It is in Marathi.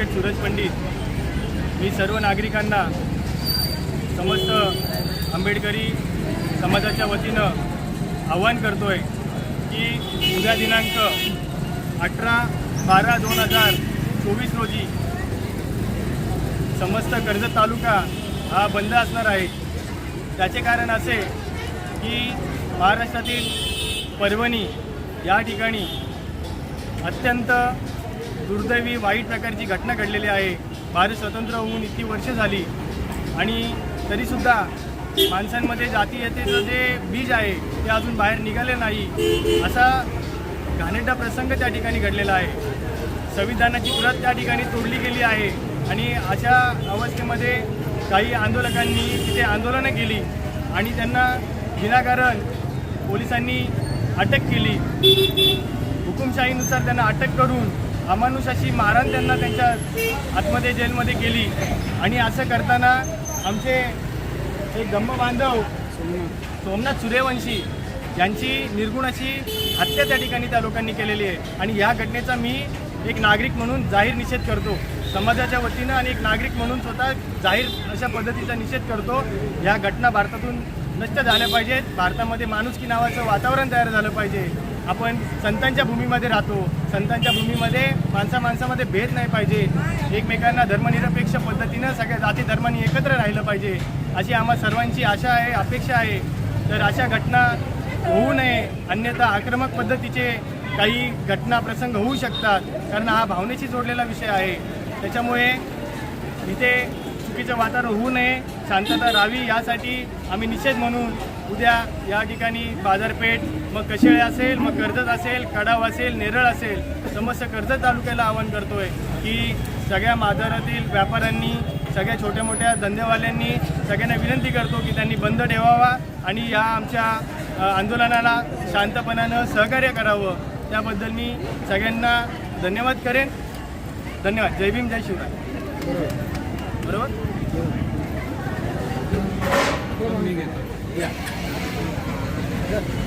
ॲडव्होकेट सूरज पंडित मी सर्व नागरिकांना समस्त आंबेडकरी समाजाच्या वतीनं आवाहन करतो आहे की उद्या दिनांक अठरा बारा दोन हजार चोवीस रोजी समस्त कर्जत तालुका हा बंद असणार आहे. त्याचे कारण असे की महाराष्ट्रातील परभणी या ठिकाणी अत्यंत दुर्दैवी वाईट प्रकारची घटना घडलेली आहे. भारत स्वतंत्र होऊन इतकी वर्ष झाली. आणि तरीसुद्धा माणसांमध्ये जातीयतेचं जे बीज आहे ते अजून बाहेर निघाले नाही. असा घाणेटा प्रसंग त्या ठिकाणी घडलेला आहे. संविधानाची प्रत त्या ठिकाणी तोडली गेली आहे. आणि अशा अवस्थेमध्ये काही आंदोलकांनी तिथे आंदोलनं केली. आणि त्यांना विनाकारण पोलिसांनी अटक केली. हुकुमशाहीनुसार त्यांना अटक करून अमानुष अशी त्यांना त्यांच्या आतमध्ये जेलमध्ये केली. आणि असं करताना आमचे एक गम्म बांधव सोमनाथ सूर्यवंशी यांची निर्गुण अशी हत्या त्या ठिकाणी त्या लोकांनी केलेली आहे. आणि या घटनेचा मी एक नागरिक म्हणून जाहीर निषेध करतो. समाजाच्या वतीनं आणि एक नागरिक म्हणून स्वतः जाहीर अशा पद्धतीचा निषेध करतो. या घटना भारतातून नष्ट झाल्या पाहिजेत. भारतामध्ये माणुसकी नावाचं वातावरण तयार झालं पाहिजे. आपण संतांच्या भूमीमध्ये राहतो. संतांच्या भूमीमध्ये माणसा माणसामध्ये भेद नाही पाहिजे. एकमेकांना धर्मनिरपेक्ष पद्धतीनं सगळ्या जाती धर्मांनी एकत्र राहिलं पाहिजे. अशी आम्हा सर्वांची आशा आहे अपेक्षा आहे. तर अशा घटना होऊ नये. अन्यथा आक्रमक पद्धतीचे काही घटना प्रसंग होऊ शकतात. कारण हा भावनेशी जोडलेला विषय आहे. त्याच्यामुळे इथे चुकीचं वातावरण होऊ नये. शांतता राहावी यासाठी आम्ही निषेध म्हणून उद्या या ठिकाणी बाजारपेठ मग कशेळे असेल मग कर्जत असेल कडाव असेल नेरळ असेल समस्त कर्जत तालुक्याला आवाहन करतोय की सगळ्या बाजारातील व्यापाऱ्यांनी सगळ्या छोट्या मोठ्या धंदेवाल्यांनी सगळ्यांना विनंती करतो की त्यांनी बंद ठेवावा आणि या आमच्या आंदोलनाला शांतपणानं सहकार्य करावं. त्याबद्दल मी सगळ्यांना धन्यवाद करेन. धन्यवाद. जय भीम जय शिवराय. बरोबर? हो, Yeah. yeah.